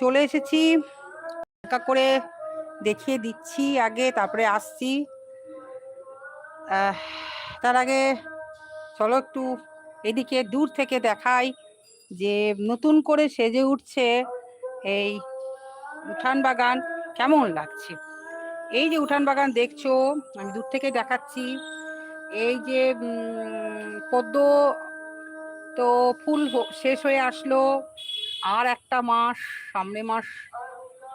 চলে এসেছি। হালকা করে দেখিয়ে দিচ্ছি আগে, তারপরে আসছি। তার আগে চলো একটু এদিকে দূর থেকে দেখাই যে নতুন করে সেজে উঠছে এই উঠান বাগান। কেমন লাগছে? এই যে উঠান বাগান দেখছ, আমি দূর থেকে দেখাচ্ছি। এই যে পদ্ম তো ফুল শেষ হয়ে আসলো। আর একটা মাস, সামনে মাস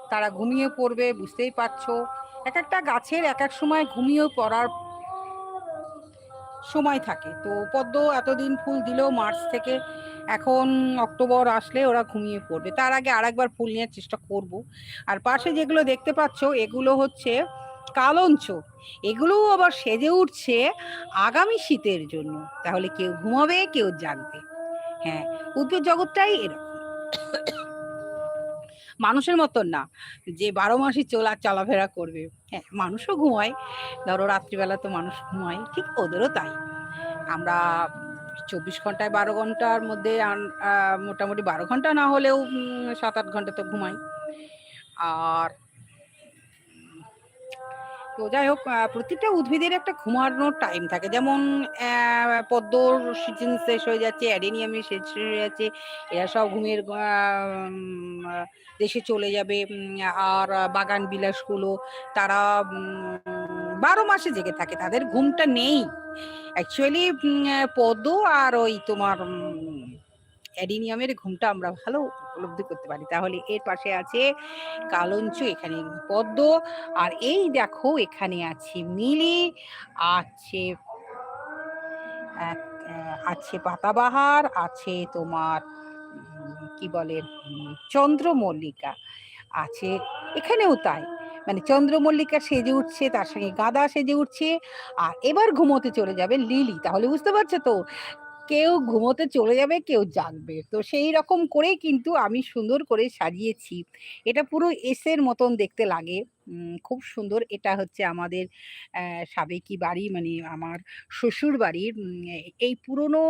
তারা ঘুমিয়ে পড়বে, বুঝতেই পারছ। এক একটা গাছের এক এক সময় ঘুমিয়ে পড়ার সময় থাকে। তো পদ্ম এতদিন ফুল দিলেও মার্চ থেকে, এখন অক্টোবর আসলে ওরা ঘুমিয়ে পড়বে। তার আগে আরেকবার ফুল নেওয়ার চেষ্টা করব। আর পাশে যেগুলো দেখতে পাচ্ছো, এগুলো হচ্ছে কালঞ্চ। এগুলোও আবার সেজে উঠছে আগামী শীতের জন্য। তাহলে কেউ ঘুমাবে, কেউ জাগবে। হ্যাঁ উদ্ভিদ জগৎটাই এরকম। মানুষের মতন না, যে বারো মাসই চলা চলাফেরা করবে। হ্যাঁ মানুষও ঘুমায়। ধরো রাত্রিবেলা তো মানুষ ঘুমায়, ঠিক ওদেরও তাই। আমরা চব্বিশ ঘন্টায় বারো ঘণ্টার মধ্যে মোটামুটি বারো ঘণ্টা না হলেও সাত আট ঘণ্টা তো ঘুমাই। আর তো যাই হোক প্রতিটা উদ্ভিদের একটা ঘুমানোর টাইম থাকে। যেমন পদ্মর সিজন শেষ হয়ে যাচ্ছে, অ্যাডেনিয়ামের শেষ হয়ে যাচ্ছে, এরা সব ঘুমের দেশে চলে যাবে। আর বাগান বিলাসগুলো তারা বারো মাসে জেগে থাকে, তাদের ঘুমটা নেই। অ্যাকচুয়ালি পদ্ম আর ওই তোমার অ্যাডিনিয়ামের ঘুমটা আমরা ভালো উপলব্ধি করতে পারি। তাহলে এর পাশে আছে কালঞ্চ, এখানে পদ্ম, আর এই দেখো এখানে আছে মিলি, আছে আছে পাতাবাহার, আছে তোমার কি বলে চন্দ্রমল্লিকা আছে। এখানেও তাই। মানে চন্দ্রমল্লিকা সেজে উঠছে, তার সঙ্গে গাঁদা সেজে উঠছে, আর এবার ঘুমোতে চলে যাবে লিলি। তাহলে বুঝতে পারছ তো? কেউ ঘুমোতে চলে যাবে, কেউ জাগবে। তো সেই রকম করেই কিন্তু আমি সুন্দর করে সাজিয়েছি। এটা পুরো এসের মতন দেখতে লাগে। খুব সুন্দর। এটা হচ্ছে আমাদের সাবেকি বাড়ি মানে আমার শ্বশুর বাড়ির এই পুরনো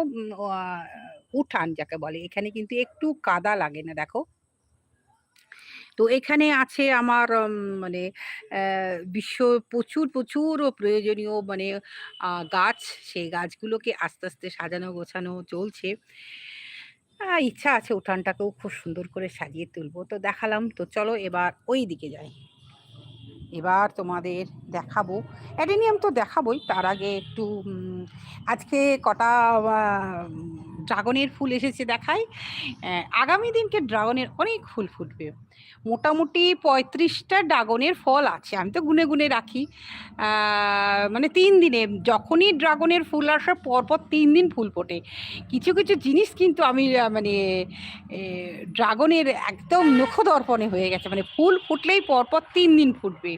উঠান, যাকে বলে। এখানে কিন্তু একটু কাদা লাগে না, দেখো। তো এখানে আছে আমার মানে বিশ্ব প্রচুর প্রচুর প্রয়োজনীয় মানে গাছ। সেই গাছগুলোকে আস্তে আস্তে সাজানো, গোছানো চলছে। ইচ্ছা আছে উঠানটাকেও খুব সুন্দর করে সাজিয়ে তুলবো। তো দেখালাম। তো চলো এবার ওই দিকে যাই। এবার তোমাদের দেখাবো। অ্যাডেনিয়াম তো দেখাবোই। তার আগে একটু আজকে কটা ড্রাগনের ফুল এসেছে দেখাই। আগামী দিনকে ড্রাগনের অনেক ফুল ফুটবে। মোটামুটি পঁয়ত্রিশটা ড্রাগনের ফল আছে। আমি তো গুনে গুনে রাখি। মানে তিন দিনে, যখনই ড্রাগনের ফুল আসার পরপর তিন দিন ফুল ফোটে। কিছু কিছু জিনিস কিন্তু আমি মানে ড্রাগনের একদম নখদর্পণে হয়ে গেছে। মানে ফুল ফুটলেই পরপর তিন দিন ফুটবে।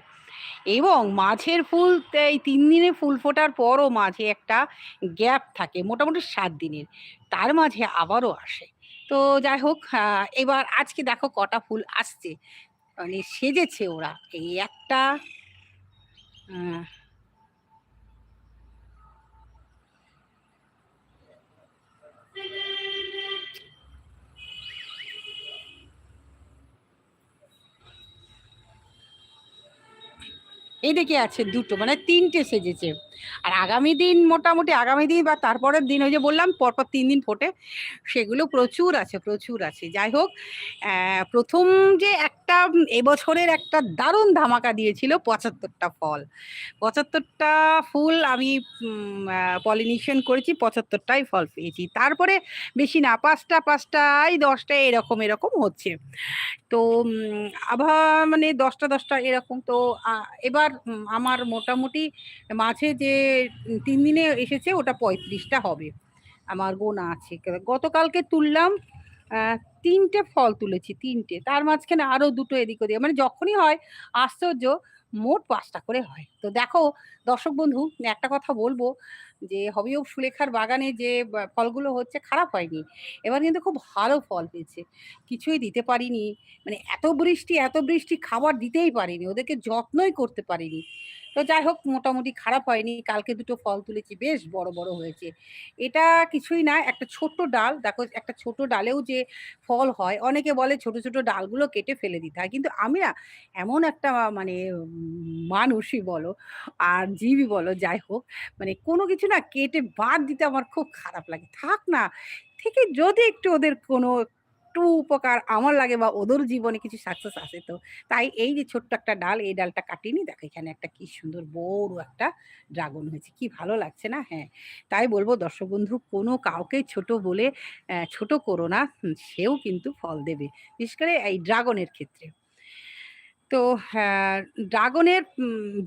এবং মাঝের ফুল এই তিন দিনে ফুল ফোটার পরও মাঝে একটা গ্যাপ থাকে, মোটামুটি সাত দিনের। তার মাঝে আবারও আসে। তো যাই হোক এবার আজকে দেখো কটা ফুল আসছে। মানে সেজেছে ওরা। এই একটা এই দিকে আছে দুটো মানে তিনটে সেজেছে। আর আগামী দিন মোটামুটি, আগামী দিন বা তারপরের দিন, ওই যে বললাম, পরপর তিন দিন ফোটে সেগুলো প্রচুর আছে প্রচুর আছে। যাই হোক প্রথম যে একটা এবছরের একটা দারুণ ধামাকা দিয়েছিল পঁচাত্তরটা ফল। পঁচাত্তরটা ফুল আমি পলিনেশন করেছি, পঁচাত্তরটাই ফল পেয়েছি। তারপরে বেশি না, পাঁচটা, পাঁচটাই, দশটা এরকম এরকম হচ্ছে। তো আবহাওয়া মানে দশটা দশটা এরকম। তো এবার আমার মোটামুটি মাঝে যে তিন দিনে এসেছে, ওটা পঁয়ত্রিশটা হবে। আমার গোনা আছে। গতকালকে তুললাম তিনটে ফল তুলেছি, তিনটে। তার মাঝখানে আরও দুটো এদিক ওদিক মানে যখনই হয়, আশ্চর্য, মোট পাঁচটা করে হয়। তো দেখো, দর্শক বন্ধু, একটা কথা বলব, যে হবি অফ সুলেখার বাগানে যে ফলগুলো হচ্ছে, খারাপ হয়নি। এবার কিন্তু খুব ভালো ফল পেয়েছে কিছুই দিতে পারিনি। মানে এত বৃষ্টি এত বৃষ্টি, খাবার দিতেই পারিনি। ওদেরকে যত্নই করতে পারিনি। তো যাই হোক, মোটামুটি খারাপ হয়নি। কালকে দুটো ফল তুলেছি, বেশ বড় বড় হয়েছে। এটা কিছুই না, একটা ছোট ডাল। দেখো, একটা ছোট ডালেও যে ফল হয়, অনেকে বলে ছোট ছোট ডালগুলো কেটে ফেলে দিতে হয়। কিন্তু আমি না, এমন একটা মানে মানুষই বলো, আর জীবই বলো, যাই হোক মানে কোনো কিছু না কেটে বাদ দিতে আমার খুব খারাপ লাগে। থাক না, থেকে যদি একটু ওদের কোনো একটু উপকার আমার লাগে বা ওদের জীবনে কিছু সাকসেস আসে তো তাই এই যে ছোট্ট একটা ডাল, এই ডালটা কাটিনি দেখো এখানে একটা কি সুন্দর বড় একটা ড্রাগন হয়েছে। কি ভালো লাগছে না? হ্যাঁ তাই বলব দর্শক বন্ধু, কোনো কাউকে ছোট বলে ছোট করো না। সেও কিন্তু ফল দেবে, বিশেষ করে এই ড্রাগনের ক্ষেত্রে। তো ড্রাগনের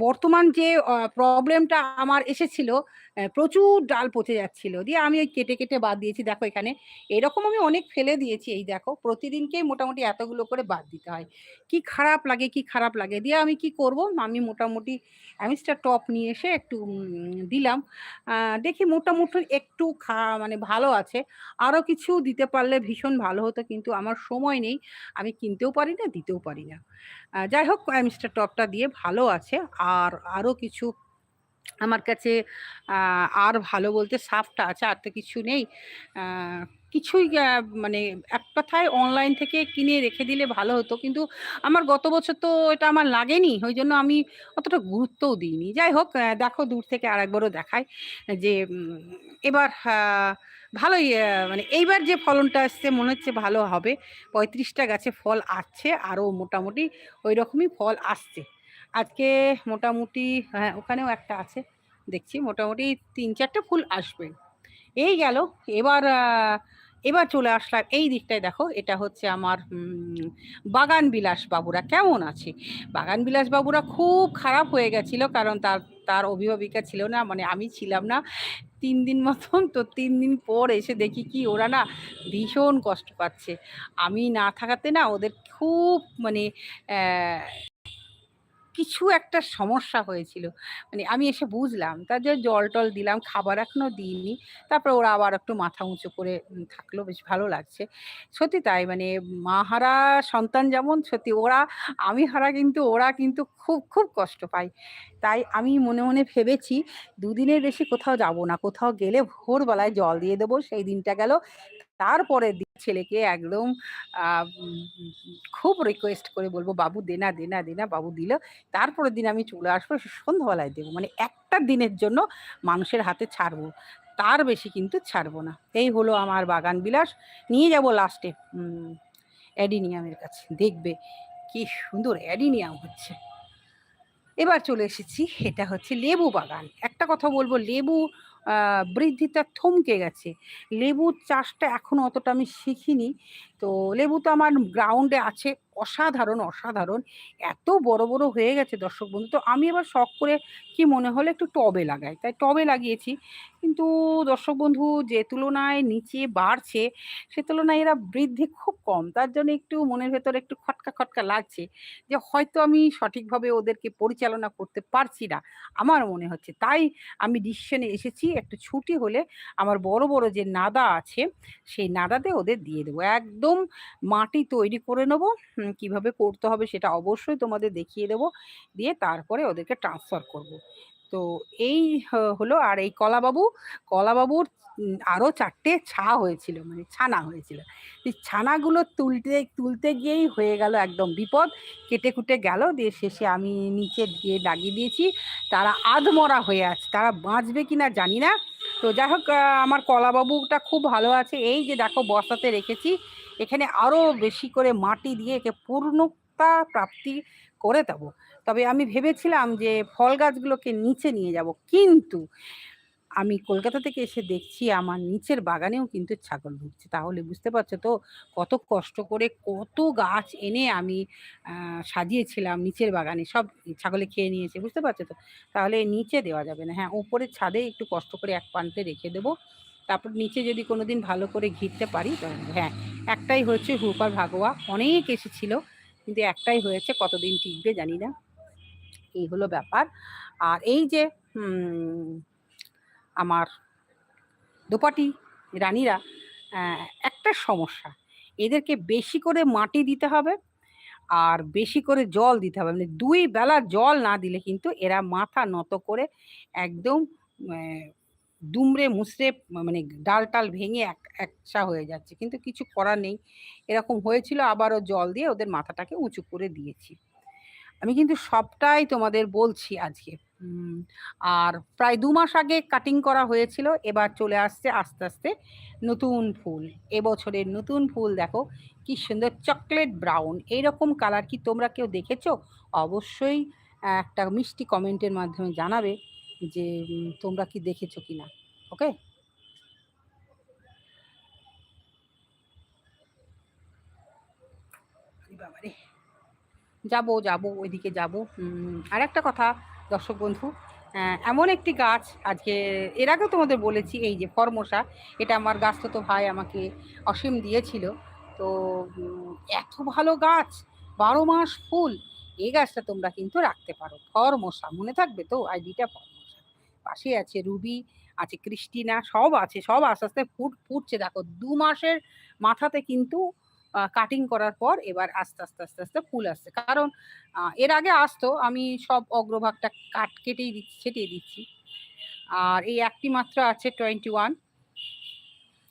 বর্তমান যে প্রবলেমটা আমার এসেছিল প্রচুর ডাল পচে যাচ্ছিল। দিয়ে আমি ওই কেটে কেটে বাদ দিয়েছি। দেখো এখানে এরকম আমি অনেক ফেলে দিয়েছি, এই দেখো। প্রতিদিনকেই মোটামুটি এতগুলো করে বাদ দিতে হয়। কি খারাপ লাগে, কি খারাপ লাগে? দিয়ে আমি কি করব? আমি মোটামুটি অ্যামিস্টার টপ নিয়ে এসে একটু দিলাম। দেখি মোটামুটি একটু খা মানে ভালো আছে। আরও কিছু দিতে পারলে ভীষণ ভালো হতো, কিন্তু আমার সময় নেই। আমি কিনতেও পারি না, দিতেও পারি না। যাই হোক মিস্টার টপটা দিয়ে ভালো আছে। আর আরও কিছু আমার কাছে আর ভালো বলতে সাফটা আছে, আর তো কিছু নেই। কিছুই মানে এক কথায় অনলাইন থেকে কিনে রেখে দিলে ভালো হতো। কিন্তু আমার গত বছর তো এটা আমার লাগেনি, ওই জন্য আমি অতটা গুরুত্বও দিইনি। যাই হোক দেখো দূর থেকে আর একবারও দেখায় যে এবার ভালোই মানে এইবার যে ফলনটা আসছে, মনে হচ্ছে ভালো হবে। পঁয়ত্রিশটা গাছে ফল আসছে, আরও মোটামুটি ওই রকমই ফল আসছে। আজকে মোটামুটি হ্যাঁ ওখানেও একটা আছে, দেখছি মোটামুটি তিন চারটে ফুল আসবে। এই গেল, এবার এবার চলে আসলাম, এই দিকটায় দেখো, এটা হচ্ছে আমার বাগান বিলাস বাবুরা, কেমন আছে? বাগান বিলাস বাবুরা খুব খারাপ হয়ে গেছিল, কারণ তার তার অভিভাবিকা ছিল না মানে আমি ছিলাম না। তিন দিন মতন, তো তিন দিন পর এসে দেখি কি ওরা না ভীষণ কষ্ট পাচ্ছে। আমি না থাকাতে না ওদের খুব মানে কিছু একটা সমস্যা হয়েছিল। মানে আমি এসে বুঝলাম, তার জন্য জল টল দিলাম, খাবার এখনও দিইনি। তারপর ওরা আবার একটু মাথা উঁচু করে থাকল, বেশ ভালো লাগছে। সত্যি তাই মানে মা হারা সন্তান যেমন, সত্যি ওরা, আমি হারা কিন্তু, ওরা কিন্তু খুব খুব কষ্ট পায়। তাই আমি মনে মনে ভেবেছি, দুদিনের বেশি কোথাও যাব না। কোথাও গেলে ভোরবেলায় জল দিয়ে দেবো, সেই দিনটা গেল। তারপরে ছেলেকে একদম খুব রিকোয়েস্ট করে বলব, বাবু দেনা দেনা দেনা বাবু দিল। তারপরের দিন আমি চলে আসব সন্ধ্যাবেলায় দেবো। মানে একটা দিনের জন্য মানুষের হাতে ছাড়বো, তার বেশি কিন্তু ছাড়বো না। এই হলো আমার বাগান বিলাস। নিয়ে যাব লাস্টে অ্যাডিনিয়ামের কাছে। দেখবে কি সুন্দর অ্যাডিনিয়াম হচ্ছে। এবার চলে এসেছি, এটা হচ্ছে লেবু বাগান। একটা কথা বলব, লেবু বৃদ্ধিটা থমকে গেছে। লেবুর চাষটা এখনও অতটা আমি শিখিনি। তো লেবু তো আমার গ্রাউন্ডে আছে। অসাধারণ অসাধারণ। এত বড় বড় হয়ে গেছে দর্শক বন্ধু। তো আমি এবার শখ করে কি মনে হলো একটু টবে লাগাই। তাই টবে লাগিয়েছি। কিন্তু দর্শক বন্ধু, যে তুলনায় নিচে বাড়ছে, সে তুলনায় এরা বৃদ্ধি খুব কম। তার জন্য একটু মনের ভেতরে একটু খটকা খটকা লাগছে যে হয়তো আমি সঠিকভাবে ওদেরকে পরিচালনা করতে পারছি না। আমার মনে হচ্ছে। তাই আমি ডিসিশনে এসেছি একটু ছুটি হলে আমার বড় বড় যে নাদা আছে, সেই নাদাতে ওদের দিয়ে দেবো। একদম মাটি তৈরি করে নেব। কীভাবে করতে হবে সেটা অবশ্যই তোমাদের দেখিয়ে দেবো। দিয়ে তারপরে ওদেরকে ট্রান্সফার করব। তো এই হলো আর এই কলাবাবু, কলাবাবুর আরও চারটে ছা হয়েছিল মানে ছানা হয়েছিল। ছানাগুলো তুলতে তুলতে গিয়েই হয়ে গেল একদম বিপদ। কেটে কুটে গেল, দিয়ে শেষে আমি নিচে গিয়ে লাগিয়ে দিয়েছি। তারা আধমরা হয়ে আছে, তারা বাঁচবে কি না জানি না। তো যাই হোক আমার কলাবাবুটা খুব ভালো আছে। এই যে দেখো বস্তাতে রেখেছি এখানে আরও বেশি করে মাটি দিয়ে একে পূর্ণতা প্রাপ্তি করে দেবো। তবে আমি ভেবেছিলাম যে ফল গাছগুলোকে নিচে নিয়ে যাব, কিন্তু আমি কলকাতা থেকে এসে দেখছি আমার নিচের বাগানেও কিন্তু ছাগল ঢুকছে। তাহলে বুঝতে পারছ তো কত কষ্ট করে কত গাছ এনে আমি সাজিয়েছিলাম নিচের বাগানে, সব ছাগলে খেয়ে নিয়েছে, বুঝতে পারছ তো? তাহলে নিচে দেওয়া যাবে না। হ্যাঁ উপরের ছাদে একটু কষ্ট করে এক প্রান্তে রেখে দেবো। তারপর নিচে যদি কোনো দিন ভালো করে ঘিরতে পারি হ্যাঁ একটাই হয়েছে হুপার ভাগোয়া অনেক এসেছিল, কিন্তু একটাই হয়েছে, কতদিন টিকবে জানি না। এই হলো ব্যাপার। আর এই যে আমার দোপাটি রানীরা একটা সমস্যা। এদেরকে বেশি করে মাটি দিতে হবে আর বেশি করে জল দিতে হবে। মানে দুই বেলা জল না দিলে কিন্তু এরা মাথা নত করে একদম দুমড়ে মুসড়ে মানে ডাল টাল ভেঙে এক, একসা হয়ে যাচ্ছে। কিন্তু কিছু করার নেই। এরকম হয়েছিল, আবারও জল দিয়ে ওদের মাথাটাকে উঁচু করে দিয়েছি। আমি কিন্তু সবটাই তোমাদের বলছি আজকে। আর প্রায় দু মাস আগে কাটিং করা হয়েছিল, এবার চলে আসছে আস্তে আস্তে নতুন ফুল। এবছরের নতুন ফুল দেখো, কি সুন্দর চকলেট ব্রাউন এইরকম কালার কি তোমরা কেউ দেখেছ? অবশ্যই একটা মিষ্টি কমেন্টের মাধ্যমে জানাবে। যে তোমরা কি দেখেছ কি না, ওকে? বাবারে যাব যাব, ওইদিকে যাব। আর একটা কথা, দর্শক বন্ধু এমন একটি গাছ আজকে, এর আগেও তোমাদের বলেছি, এই যে ফরমোসা এটা আমার গাছ তো ভাই আমাকে অসীম দিয়েছিল। তো এত ভালো গাছ, বারো মাস ফুল, এই গাছটা তোমরা কিন্তু রাখতে পারো। ফরমোসা মনে থাকবে তো? আইডিটা পাশে আছে রুবি, আছে ক্রিস্টিনা, সব আছে, সব আস্তে আস্তে ফুট, ফুটছে। দেখো, দু মাসের মাথাতে কিন্তু কাটিং করার পর এবার আস্তে আস্তে আস্তে আস্তে ফুল আসছে। কারণ এর আগে আসতো, আমি সব অগ্রভাগটা কাট কেটেই দিচ্ছি, ছেটিয়ে দিচ্ছি। আর এই একটি মাত্র আছে টোয়েন্টি ওয়ান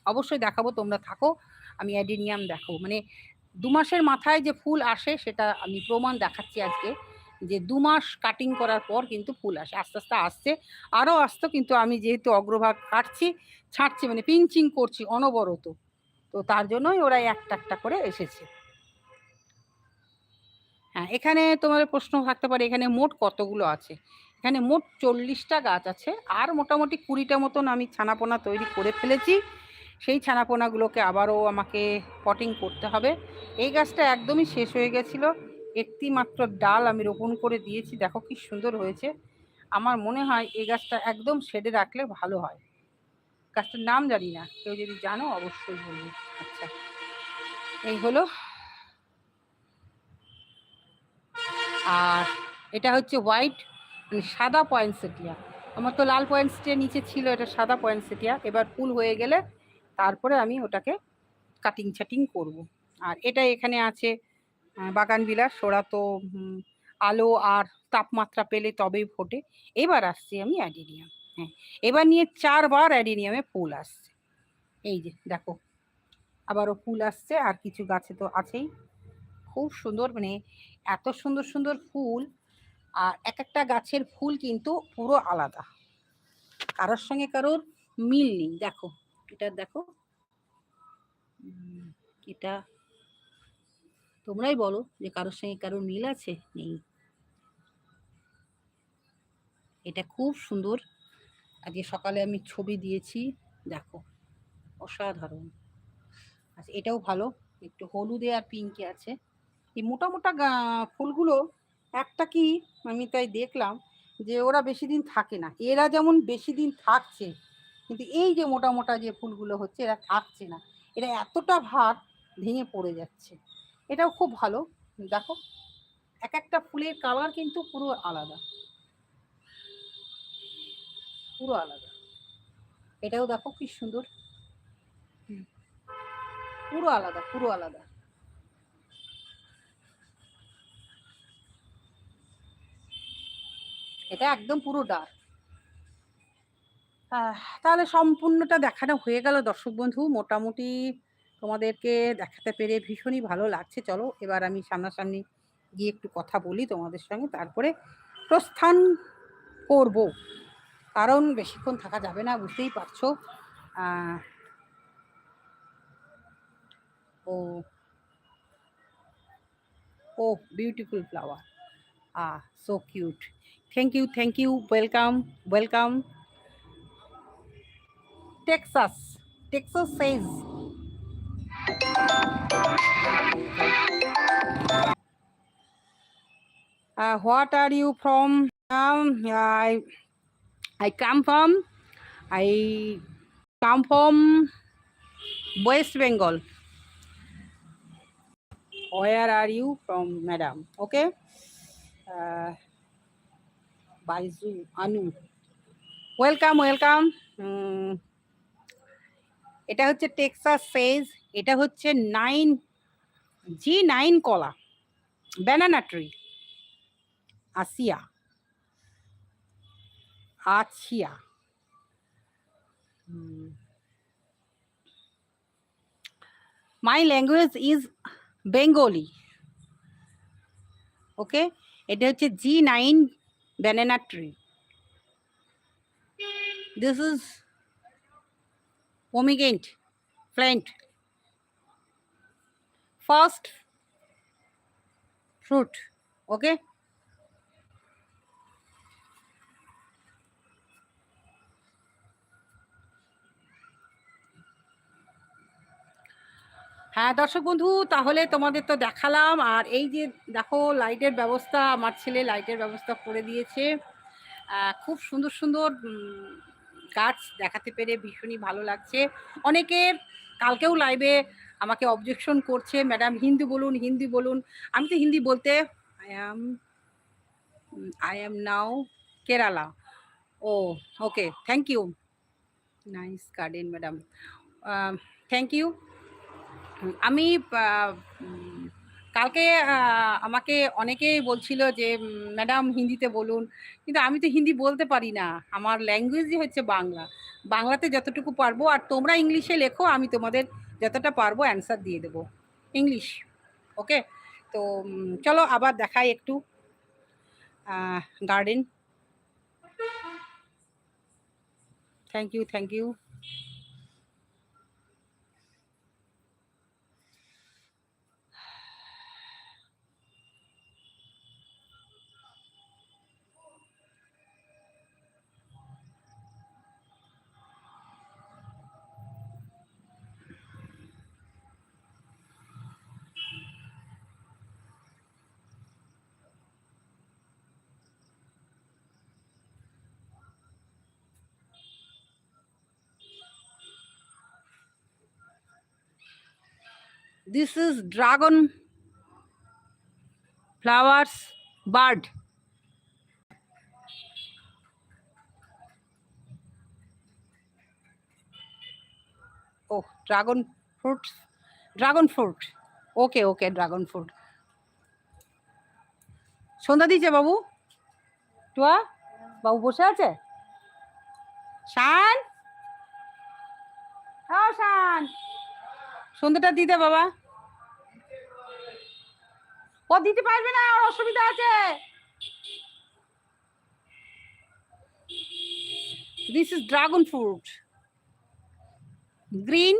অবশ্যই দেখাবো, তোমরা থাকো, আমি অ্যাডিনিয়াম দেখো মানে দু মাসের মাথায় যে ফুল আসে, সেটা আমি প্রমাণ দেখাচ্ছি আজকে। যে দু মাস কাটিং করার পর কিন্তু ফুল আসে, আস্তে আস্তে আসছে। আরও আসতো কিন্তু আমি যেহেতু অগ্রভাগ কাটছি, ছাড়ছি মানে পিঞ্চিং করছি অনবরত। তো তার জন্যই ওরা একটা একটা করে এসেছে। হ্যাঁ এখানে তোমাদের প্রশ্ন থাকতে পারে, এখানে মোট কতগুলো আছে? এখানে মোট চল্লিশটা গাছ আছে, আর মোটামুটি কুড়িটা মতন আমি ছানাপোনা তৈরি করে ফেলেছি। সেই ছানাপোনাগুলোকে আবারও আমাকে পটিং করতে হবে। এই গাছটা একদমই শেষ হয়ে গেছিল। একটি মাত্র ডাল আমি রোপণ করে দিয়েছি। দেখো কি সুন্দর হয়েছে। আমার মনে হয় এই গাছটা একদম শেডে রাখলে ভালো হয়। গাছটার নাম জানি না। কেউ যদি জানো অবশ্যই বলবে। আচ্ছা। এই হলো। আর এটা হচ্ছে হোয়াইট মানে সাদা পয়েন্টসেটিয়া আমার তো লাল পয়েন্টসটিয়া নিচে ছিল, এটা সাদা পয়েন্ট পয়েন্টসেটিয়া এবার ফুল হয়ে গেলে তারপরে আমি ওটাকে কাটিং ছাটিং করব। আর এটা এখানে আছে বাগান বিলাস। ওরা তো আলো আর তাপমাত্রা পেলে তবেই ফোটে। এবার আসছি আমি অ্যাডিনিয়াম। হ্যাঁ এবার নিয়ে চারবার অ্যাডিনিয়ামে ফুল আসছে। এই যে, দেখো। আবারও ফুল আসছে, আর কিছু গাছে তো আছেই। খুব সুন্দর মানে এত সুন্দর সুন্দর ফুল। আর এক একটা গাছের ফুল কিন্তু পুরো আলাদা। কারোর সঙ্গে কারোর মিল নেই। দেখো, এটা দেখো। এটা তোমরাই বলো যে কারোর সঙ্গে কারোর মিল আছে? নেই। এটা খুব সুন্দর। আজকে সকালে আমি ছবি দিয়েছি, দেখো, অসাধারণ। আচ্ছা এটাও ভালো। একটু হলুদে আর পিঙ্কে আছে। এই মোটা মোটা ফুলগুলো একটা কি, আমি তাই দেখলাম যে ওরা বেশি দিন থাকে না। এরা যেমন বেশি দিন থাকছে, কিন্তু এই যে মোটা মোটা যে ফুলগুলো হচ্ছে, এরা থাকছে না। এরা এতটা ভার ভেঙে পড়ে যাচ্ছে। এটাও খুব ভালো। দেখো এক একটা ফুলের কালার কিন্তু পুরো আলাদা। পুরো আলাদা। এটাও দেখো কি সুন্দর। পুরো আলাদা পুরো আলাদা। এটা একদম পুরো ডার্ক তাহলে সম্পূর্ণটা দেখানো হয়ে গেল দর্শক বন্ধু। মোটামুটি তোমাদেরকে দেখাতে পেরে ভীষণই ভালো লাগছে। চলো, এবার আমি সামনাসামনি গিয়ে একটু কথা বলি তোমাদের সঙ্গে, তারপরে প্রস্থান করব। কারণ বেশিক্ষণ থাকা যাবে না, বুঝতেই পারছ। Oh O beautiful flower ah so cute thank you thank you welcome welcome Texas Texas says uh, what are you from um, i i come from i come from west bengal where are you from madam okay uh, Baiju Anu welcome welcome এটা হচ্ছে Texas সেজ এটা হচ্ছে nine G nine kola tree. Asia. Achia. Hmm. My language is Bengali. Okay এটা হচ্ছে G nine banana tree this is pomegranate plant first fruit. Okay? হ্যাঁ দর্শক বন্ধু, তাহলে তোমাদের তো দেখালাম। আর এই যে দেখো, লাইটের ব্যবস্থা, আমার ছেলে লাইটের ব্যবস্থা করে দিয়েছে। খুব সুন্দর সুন্দর গাছ দেখাতে পেরে ভীষণই ভালো লাগছে। অনেকের কালকেও লাইভে আমাকে অবজেকশন করছে ম্যাডাম হিন্দি বলুন হিন্দি বলুন। আমি তো হিন্দি বলতে I am I am now Kerala oh okay thank you nice garden madam thank you আমি কালকে আমাকে অনেকেই বলছিল যে ম্যাডাম হিন্দিতে বলুন। কিন্তু আমি তো হিন্দি বলতে পারি না। আমার ল্যাঙ্গুয়েজই হচ্ছে বাংলা। বাংলাতে যতটুকু পারব, আর তোমরা ইংলিশে লেখো, আমি তোমাদের যতটা পারব অ্যান্সার দিয়ে দেবো। English, okay? তো চলো আবার দেখাই একটু garden. Thank you thank you. This is dragon flowers bird. Oh, dragon fruit. Dragon fruit. Okay, okay, dragon fruit. Sandhya দিয়েছে বাবু টুয়া বাবু বসে আছে শান হ্যাঁ শান সন্ধ্যাটা দিতে বাবা দিতে পারবে না অসুবিধা আছে this is dragon fruit green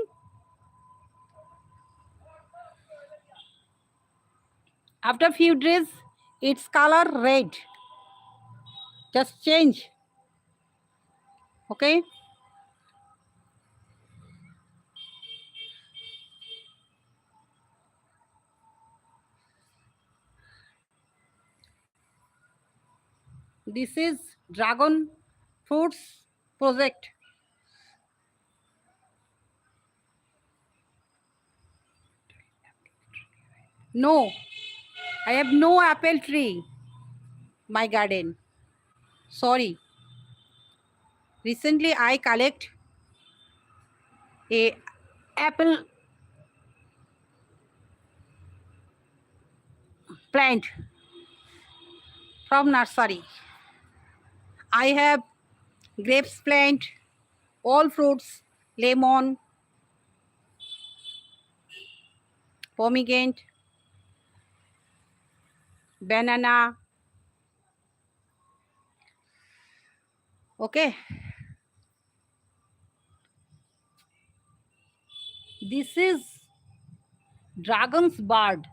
after few days its color red just change okay This is dragon fruits project. No, I have no apple tree. My garden. Sorry. Recently, I collect a apple plant from nursery. I have grapes plant, all fruits, lemon, pomegranate, banana. Okay. This is dragon's bird.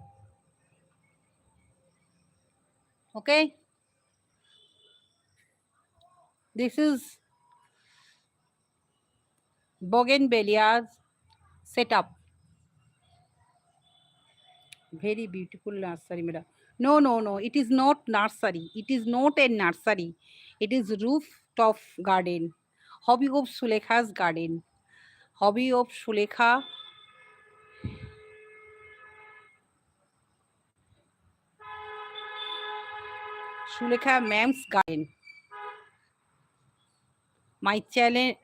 Okay. This is Bougainvillea's setup. Very beautiful nursery, madam. No, no, no. It is not nursery. It is not a nursery. It is rooftop garden. Hobby of Sulekha's garden. Hobby of Sulekha. Sulekha ma'am's garden. My channel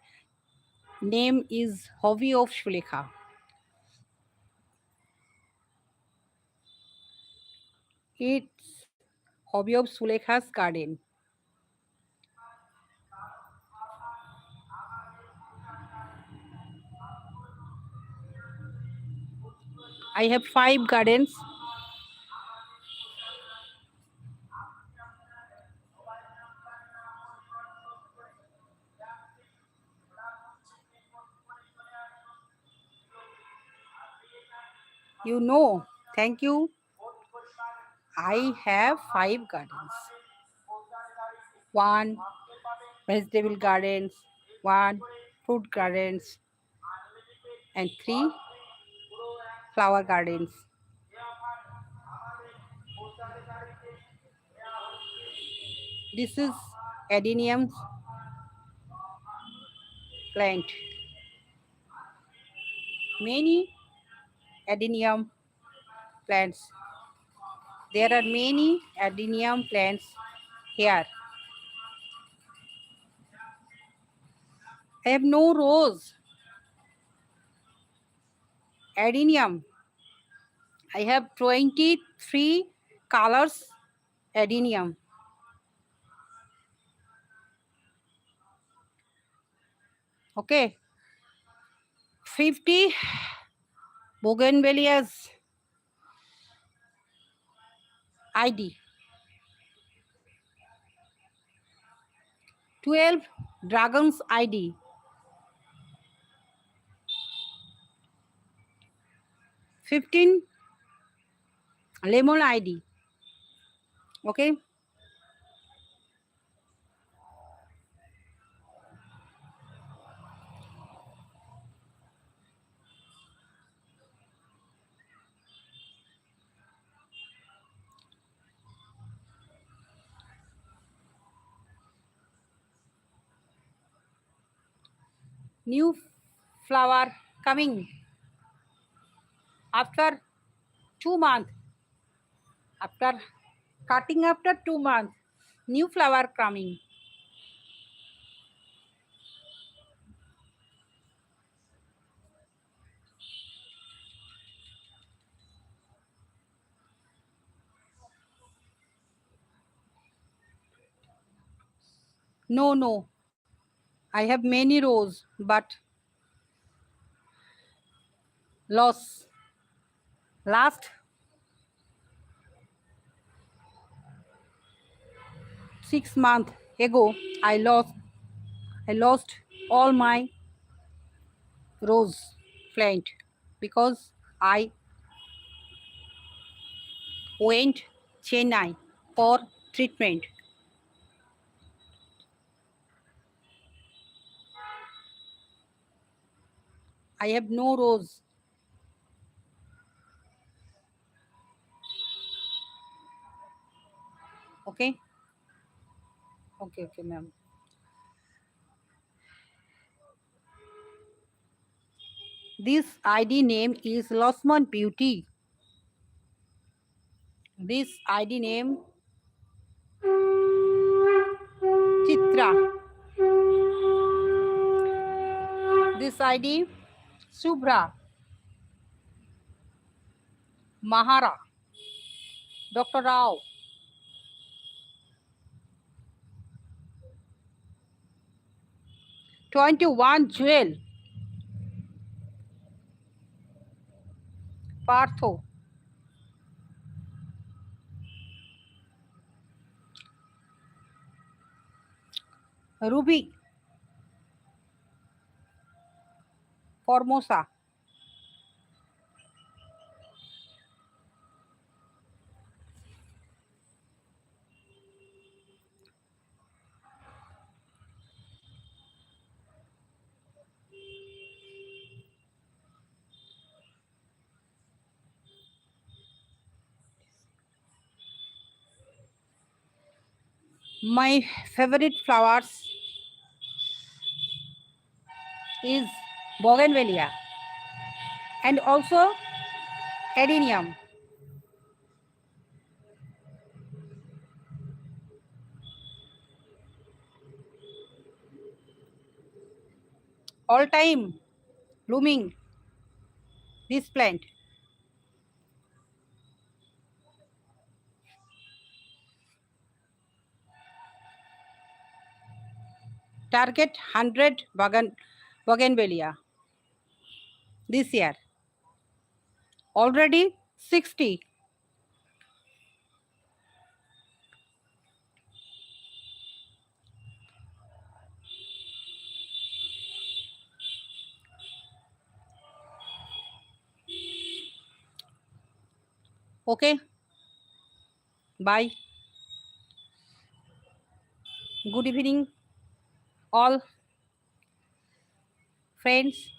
name is Hobby of Shulekha. It's hobby of Sulekha's garden. I have five gardens. You know, thank you. I have five gardens. One vegetable gardens, one fruit gardens, and three flower gardens. This is adenium plant. Many adenium plants. There are many adenium plants here. I have no rose. Adenium. I have 23 colors adenium. Okay. 50 Bougainvillea's ID. 12 dragons ID. 15 lemon ID. Okay. New flower coming after two months. After cutting after two months, new flower coming. No, no. I have many rows, but loss. Last six months ago, I lost I lost all my rose plant because I went Chennai for treatment. I have no rose. Okay. Okay, okay, ma'am. This ID name is Losman Beauty. This ID name Chitra. This ID Shubhra महारा doctor Rao twenty one Juel Partho Ruby Formosa. My favorite flowers is bougainvillea and also adenium all time blooming this plant target 100 bougainvillea this year. Already 60. Okay. Bye. Good evening, all friends.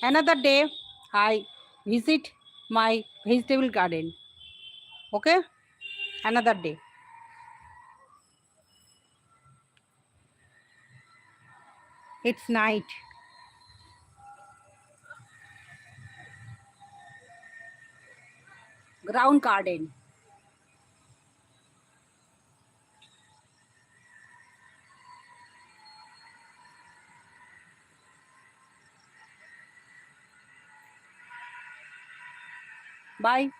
Another day, I visit my vegetable garden. Okay? Another day. It's night. Ground garden. Bye.